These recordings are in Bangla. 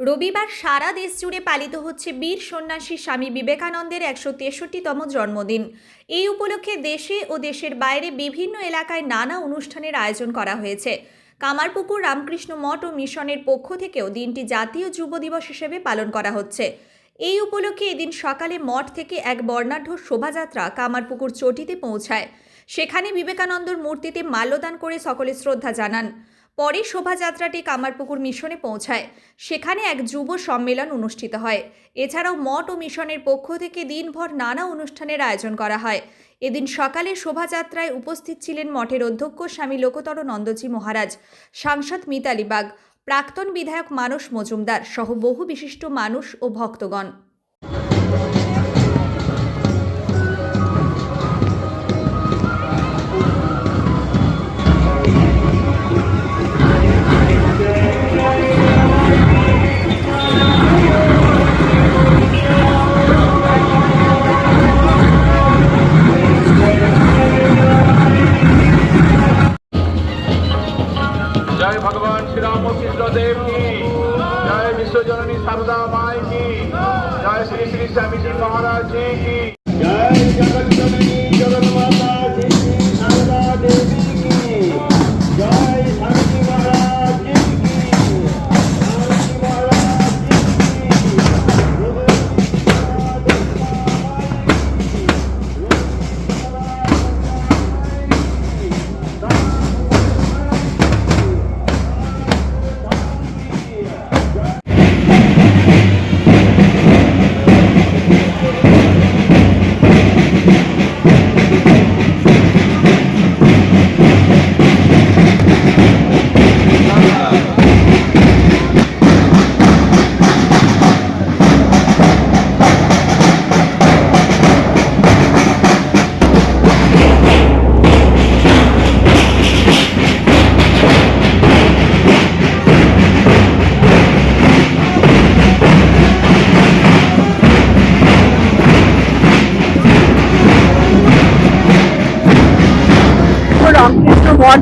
রবিবার সারা দেশ জুড়ে পালিত হচ্ছে বীর সন্ন্যাসী স্বামী বিবেকানন্দের একশো তেষট্টিতম জন্মদিন। এই উপলক্ষে দেশে ও দেশের বাইরে বিভিন্ন এলাকায় নানা অনুষ্ঠানের আয়োজন করা হয়েছে। কামারপুকুর, রামকৃষ্ণ মঠ ও মিশনের পক্ষ থেকেও দিনটি জাতীয় যুব দিবস হিসেবে পালন করা হচ্ছে। এই উপলক্ষে এদিন সকালে মঠ থেকে এক বর্ণাঢ্য শোভাযাত্রা কামারপুকুর চটিতে পৌঁছায়। সেখানে বিবেকানন্দর মূর্তিতে মাল্যদান করে সকলে শ্রদ্ধা জানান। পরে শোভাযাত্রাটি কামারপুকুর মিশনে পৌঁছায়। সেখানে এক যুব সম্মেলন অনুষ্ঠিত হয়। এছাড়াও মঠ ও মিশনের পক্ষ থেকে দিনভর নানা অনুষ্ঠানের আয়োজন করা হয়। এদিন সকালে শোভাযাত্রায় উপস্থিত ছিলেন মঠের অধ্যক্ষ স্বামী লোকতর নন্দজি মহারাজ, সাংসদ মিতালি বাগ, প্রাক্তন বিধায়ক মানস মজুমদার সহ বহু বিশিষ্ট মানুষ ও ভক্তগণ। স্বামীজি মহারাজ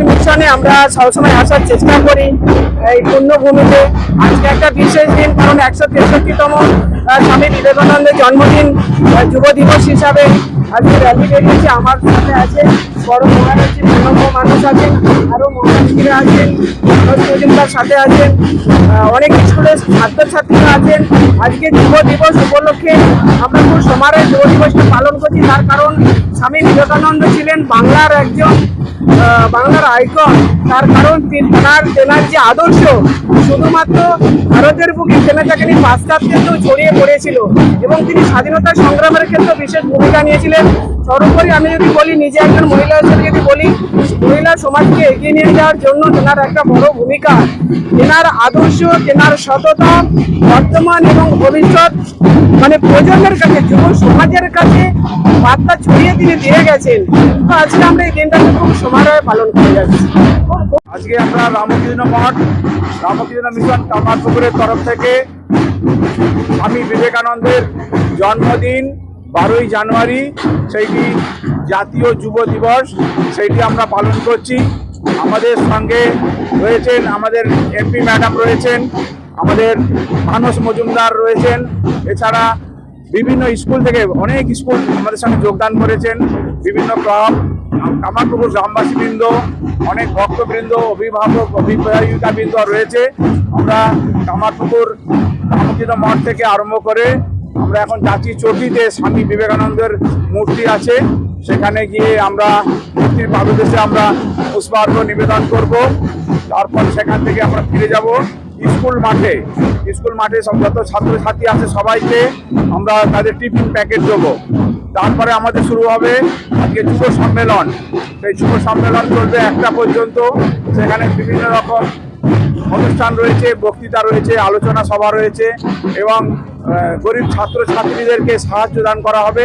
মিশনে আমরা সবসময় আসার চেষ্টা করি। এই পুণ্যভূমিতে আজকে একটা বিশেষ দিন, কারণ একশো তেষট্টিতম স্বামী বিবেকানন্দের জন্মদিন যুব দিবস হিসাবে আজকে র্যালি বেরিয়েছে, আমার সাথে আছে, বড় মহারাজি প্রণব মানুষ আছেন আরও মহারাজীরা আছেন মজুমদার সাথে আছেন অনেক স্কুলের ছাত্রছাত্রীরা আছেন। আজকে যুব দিবস উপলক্ষে আমরা খুব সমারোহে যুব দিবসটা পালন করছি, তার কারণ স্বামী বিবেকানন্দ ছিলেন বাংলার একজন বাংলার আইকন, তার কারণ তার তেনার যে আদর্শ, শুধুমাত্র ভারতের বুকে তেনা চাকরি পাশ্চাত্যেও ছড়িয়ে পড়েছিল এবং তিনি স্বাধীনতা সংগ্রামের ক্ষেত্রে বিশেষ ভূমিকা নিয়েছিলেন। সর্বোপরি আমি যদি বলি, নিজে একজন মহিলা হিসেবে যদি বলি, মহিলা সমাজকে এগিয়ে নিয়ে যাওয়ার জন্য তেনার একটা বড় ভূমিকা। তেনার আদর্শ, তেনার সততা, বর্তমান এবং ভবিষ্যৎ মানে প্রজন্মের কাছে, যুব সমাজের কাছে বার্তা ছড়িয়ে তিনি দিয়ে গেছেন। আজকে আমরা এই দিনটাকে খুব সমারোহে পালন করে যাচ্ছি। আজকে আমরা রামকৃষ্ণ মঠ, রামকৃষ্ণ মিশন কামারপুকুরের তরফ থেকে স্বামী বিবেকানন্দের জন্মদিন, বারোই জানুয়ারি, সেইটি জাতীয় যুব দিবস, সেইটি আমরা পালন করছি। আমাদের সঙ্গে রয়েছেন আমাদের এমপি ম্যাডাম রয়েছেন, আমাদের মানস মজুমদার রয়েছেন, এছাড়া বিভিন্ন স্কুল থেকে অনেক স্কুল আমাদের সঙ্গে যোগদান করেছেন, বিভিন্ন ক্লাব কামারপুকুর গ্রামবাসীবৃন্দ, অনেক ভক্তবৃন্দ, অভিভাবক, অভিভাবিকাবৃন্দ রয়েছে। আমরা কামারপুকুর রামকৃষ্ণ মঠ থেকে আরম্ভ করে আমরা এখন যাচ্ছি চটিতে স্বামী বিবেকানন্দের মূর্তি আছে। সেখানে গিয়ে আমরা মূর্তির পাদদেশে আমরা পুষ্পার্ঘ নিবেদন করব। তারপর সেখান থেকে আমরা ফিরে যাব স্কুল মাঠে। স্কুল মাঠে সব যত ছাত্রছাত্রী আছে সবাইকে। আমরা তাদের টিফিন প্যাকেট দেবো। তারপরে আমাদের শুরু হবে আজকে যুব সম্মেলন। সেই যুব সম্মেলন চলবে একটা পর্যন্ত। সেখানে বিভিন্ন রকম অনুষ্ঠান রয়েছে, বক্তৃতা রয়েছে, আলোচনা সভা রয়েছে এবং গরিব ছাত্রছাত্রীদেরকে সাহায্য দান করা হবে।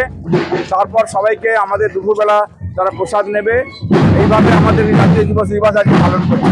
তারপর সবাইকে আমাদের দুপুরবেলা তারা প্রসাদ নেবে, এইভাবে আমাদের জাতীয় দিবস দিবস আজকে পালন করছে।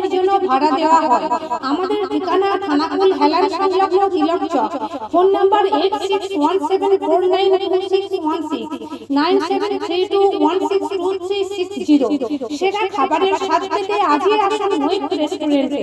জন্য ভাড়া দেওয়া হয়। আমাদের ঠিকানা থানাকুল সংলগ্ন Tilak Chak. Phone number eight six one seven four nine one খাবারের স্বাদ পেতে আজই আসুন রেস্টুরেন্টে